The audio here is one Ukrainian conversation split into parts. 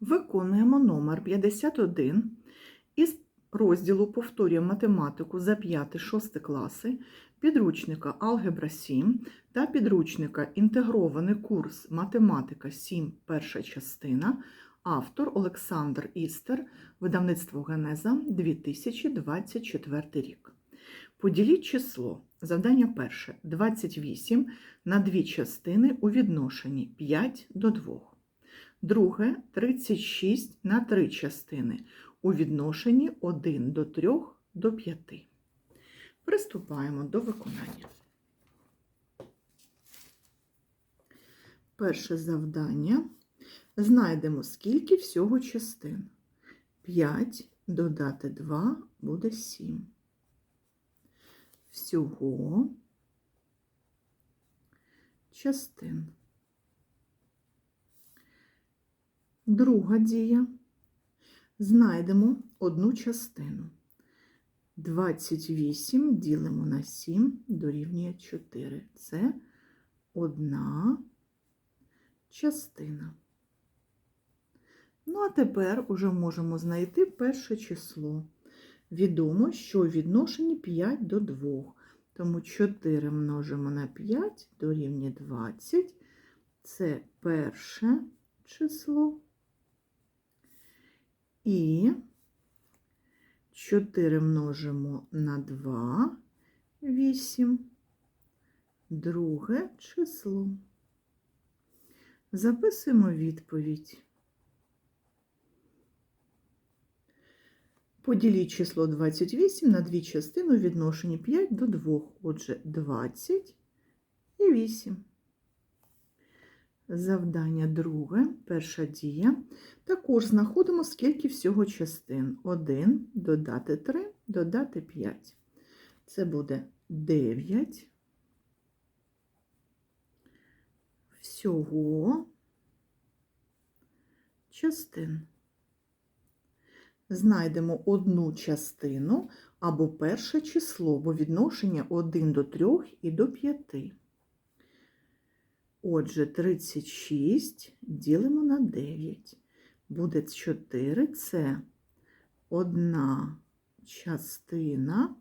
Виконуємо номер 51 із розділу Повторюємо математику за 5-6 класи, підручника Алгебра 7 та підручника Інтегрований курс Математика 7, перша частина, автор Олександр Істер, видавництво Генеза 2024 рік. Поділіть число. Завдання перше 28 на дві частини у відношенні 5 до 2. Друге 36 на три частини у відношенні 1 до 3 до 5. Приступаємо до виконання. Перше завдання. Знайдемо, скільки всього частин. 5 додати 2 буде 7. Всього частин. Друга дія. Знайдемо одну частину. 28 ділимо на 7 дорівнює 4. Це одна частина. Ну, а тепер уже можемо знайти перше число. Відомо, що у відношенні 5 до 2. Тому 4 множимо на 5 дорівнює 20. Це перше число. І 4 множимо на 2, 8, друге число. Записуємо відповідь. Поділіть число 28 на дві частини у відношенні 5 до 2. Отже, 20 і 8. Завдання друге, перша дія. Також знаходимо, скільки всього частин. 1 додати 3, додати 5. Це буде 9. Всього частин. Знайдемо одну частину або перше число, бо відношення 1 до 3 і до 5. Отже, 36 ділимо на 9. Буде 4 це одна частина.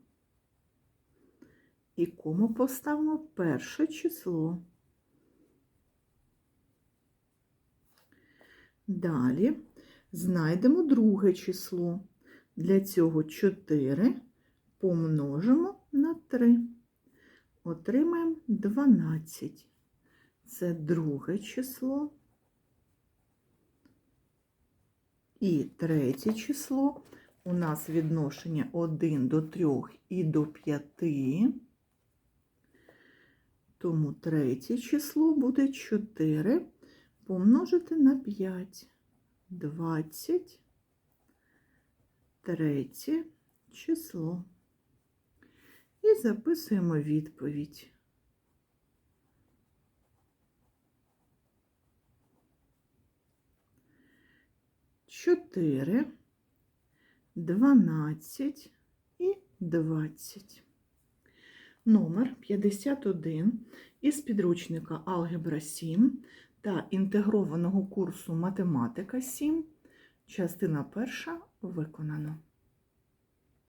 І кому поставимо перше число. Далі знайдемо друге число. Для цього 4 помножимо на 3. Отримаємо 12. Це друге число. І третє число у нас відношення 1 до 3 і до 5. Тому третє число буде 4 помножити на 5. 20. Третє число. І записуємо відповідь. Чотири, дванадцять і двадцять. Номер 51 із підручника Алгебра 7 та інтегрованого курсу Математика 7, частина перша виконано.